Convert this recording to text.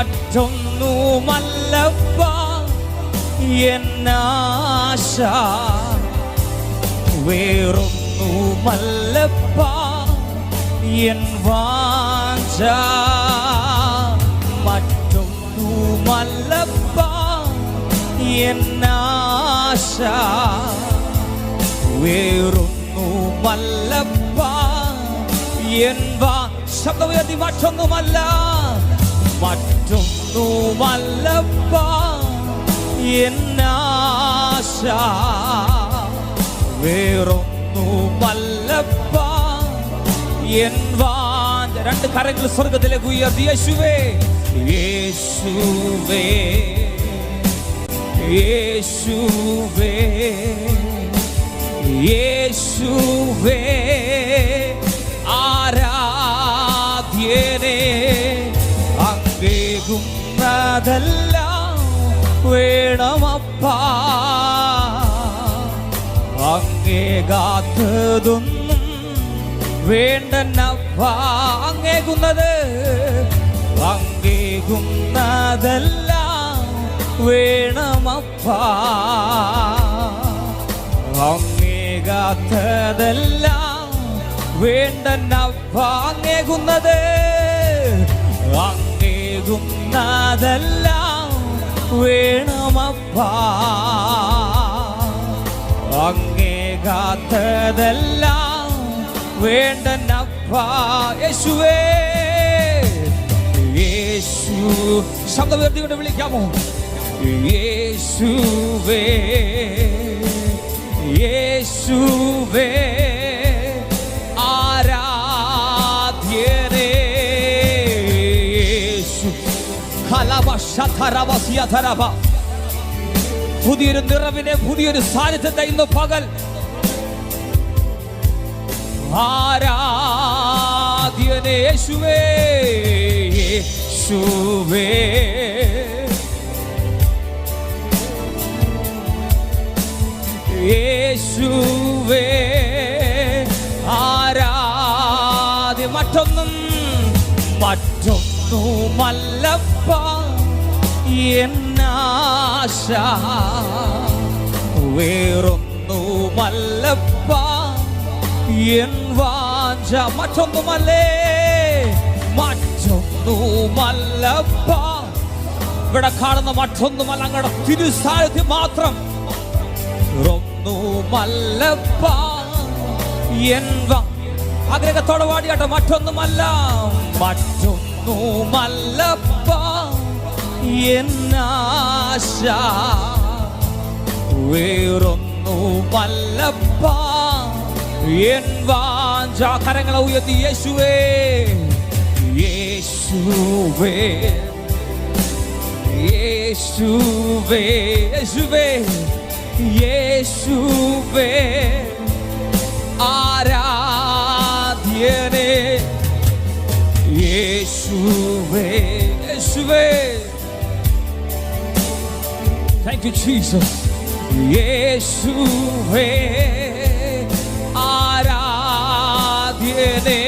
മറ്റൊന്നുമല്ലപ്പ എന്നാശ. വേറൊന്നുമല്ലപ്പ. N വാഞ്ച. മറ്റൊന്നുമല്ലപ്പ. എന്നാശ. വേറൊന്നുമല്ലപ്പ. N വാ. ശബ്ദമുയർത്തി മറ്റൊന്നുമല്ല. മറ്റൊന്നുമല്ലപ്പ എന്നാശ വേറൊന്നുമല്ലപ്പ എൻ വാഞ്ച രണ്ട് കരങ്ങൾ സ്വർഗത്തിലേക്ക് ഉയർത്തി യേശുവേ യേശുവേ യേശുവേ യേശുവേ അങ്ങേകുന്നതെല്ലാം വേണമപ്പാ. അങ്ങേകാത്തതൊന്നും വേണ്ടനപ്പ. അങ്ങേക്കുന്നത് അങ്ങേകുന്നതെല്ലാം വേണമപ്പ. അങ്ങേകാത്തതെല്ലാം വേണ്ടനപ്പ. അങ്ങേകുന്നത് അങ്ങേകുന്നതെല്ലാം വേണമപ്പ. അങ്ങേകാത്തതെല്ലാം വേണ്ടനപ്പ. യേശുവേ യേശു ശബ്ദം ഉയർത്തിക്കൊണ്ട് വിളിക്കാമോ? യേശുവേ യേശുവേ. പുതിയൊരു നിറവിനെ പുതിയൊരു സാന്നിധ്യത്തെ ഇന്ന് പകൽ. ആരാധ്യനെ യേശുവേ യേശുവേ. യേശുവേ ആരാധ്യ മറ്റൊന്നും മറ്റൊന്നുമല്ലപ്പ. എന്നാശ വേറൊന്നുമല്ലപ്പ. എൻ വാഞ്ച. മറ്റൊന്നുമല്ലേ? മറ്റൊന്നുമല്ലപ്പ. ഇവിടെ കാണുന്ന മറ്റൊന്നുമല്ല അങ്ങടെ തിരുസാരഥി മാത്രം. ഒന്നുമല്ലപ്പ എൻ ആഗ്രഹത്തോടെ പാടിയാട്ടെ. മറ്റൊന്നുമല്ല. മറ്റൊന്നുമല്ലപ്പ. എന്നാശ വേറൊന്നുമല്ലപ്പ എൻ വാഞ്ച കരങ്ങളെ ഉയർത്തി യേശുവേ. യേശുവേ. യേശുവേ. യേശുവേ. യേശുവേ. ആരാധ്യനേ. യേശുവേ. യേശുവേ. താങ്ക് യു ജീസസ് യേശുവേ ആരാധ്യനേ